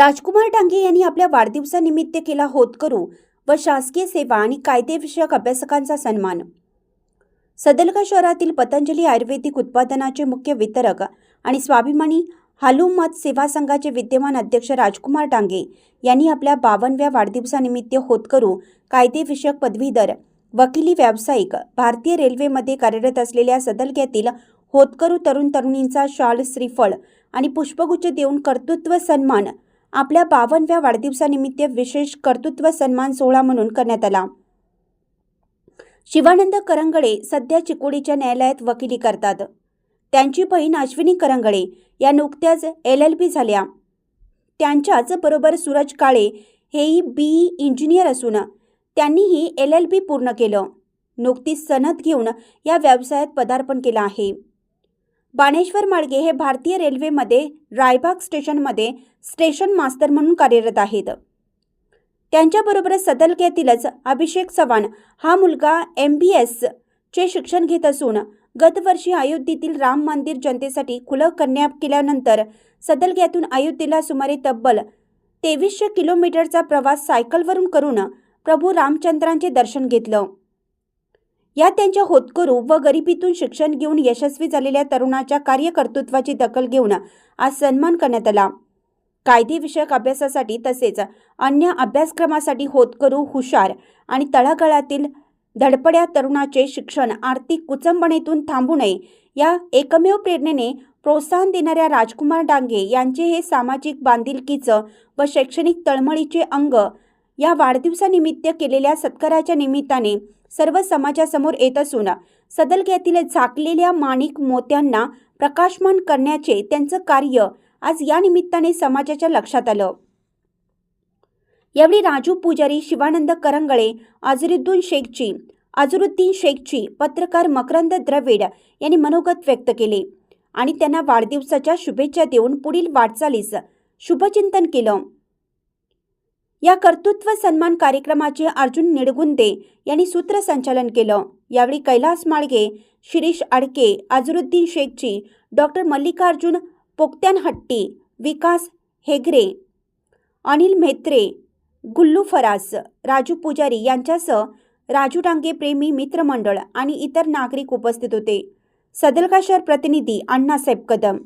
राजकुमार डांगे यांनी आपल्या वाढदिवसानिमित्त केला होतकरू व शासकीय सेवा आणि कायदेविषयक अभ्यासकांचा सन्मान. सदलगा शहरातील पतंजली आयुर्वेदिक उत्पादनाचे मुख्य वितरक आणि स्वाभिमानी हालुमत सेवा संघाचे विद्यमान अध्यक्ष राजकुमार डांगे यांनी आपल्या बावनव्या वाढदिवसानिमित्त होतकरू कायदेविषयक पदवीधर वकिली व्यावसायिक भारतीय रेल्वेमध्ये कार्यरत असलेल्या सदलग्यातील होतकरू तरुण तरुणींचा शाल श्रीफळ आणि पुष्पगुच्छ देऊन कर्तृत्व सन्मान आपल्या बावनव्या वाढदिवसानिमित्त विशेष कर्तृत्व सन्मान सोहळा म्हणून करण्यात आला. शिवानंद करंगडे सध्या चिकोडीच्या न्यायालयात वकिली करतात. त्यांची बहीण अश्विनी करंगडे या नुकत्याच एल एल बी झाल्या. त्यांच्याच बरोबर सूरज काळे हेही बी इंजिनियर असून त्यांनीही एल एल बी पूर्ण केलं. नुकतीच सनद घेऊन या व्यवसायात पदार्पण केलं आहे. बाणेश्वर माळगे हे भारतीय रेल्वेमध्ये रायबाग स्टेशनमध्ये स्टेशन मास्तर म्हणून कार्यरत आहेत. त्यांच्याबरोबरच सदलक्यातीलच अभिषेक चव्हाण हा मुलगा एम बी एसचे शिक्षण घेत असून गतवर्षी अयोध्येतील राम मंदिर जनतेसाठी खुलं करण्यात केल्यानंतर सदलग्यातून अयोध्येला सुमारे तब्बल तेवीसशे किलोमीटरचा प्रवास सायकलवरून करून प्रभू रामचंद्रांचे दर्शन घेतलं. यात त्यांच्या होतकरू व गरिबीतून शिक्षण घेऊन यशस्वी झालेल्या तरुणाच्या कार्यकर्तृत्वाची दखल घेऊन आज सन्मान करण्यात आला. कायदेविषयक अभ्यासासाठी तसेच अन्य अभ्यासक्रमासाठी होतकरू हुशार आणि तळागाळातील धडपड्या तरुणाचे शिक्षण आर्थिक कुचंबणेतून थांबू नये या एकमेव प्रेरणेने प्रोत्साहन देणाऱ्या राजकुमार डांगे यांचे हे सामाजिक बांधिलकीचं व शैक्षणिक तळमळीचे अंग या वाढदिवसानिमित्त केलेल्या सत्काराच्या निमित्ताने सर्व समाजासमोर येत असून सदलग्यातील झाकलेल्या माणिक मोत्यांना प्रकाशमान करण्याचे त्यांचं कार्य आज या निमित्ताने समाजाच्या लक्षात आलं. यावेळी राजू पुजारी शिवानंद करंगळे अझरुद्दीन शेखची अझरुद्दीन शेखची पत्रकार मकरंद द्रविड यांनी मनोगत व्यक्त केले आणि त्यांना वाढदिवसाच्या शुभेच्छा देऊन पुढील वाटचालीस शुभचिंतन केलं. या कर्तृत्व सन्मान कार्यक्रमाचे अर्जुन निडगुंदे यांनी सूत्रसंचालन केलं. यावेळी कैलास माळगे शिरीष आडके अझरुद्दीन शेखची डॉक्टर मल्लिकार्जुन पोक्त्यानहट्टी विकास हेगरे अनिल म्हेत्रे गुल्लू फरास राजू पुजारी यांच्यासह राजू डांगे प्रेमी मित्रमंडळ आणि इतर नागरिक उपस्थित होते. सदलका शहर प्रतिनिधी अण्णासाहेब कदम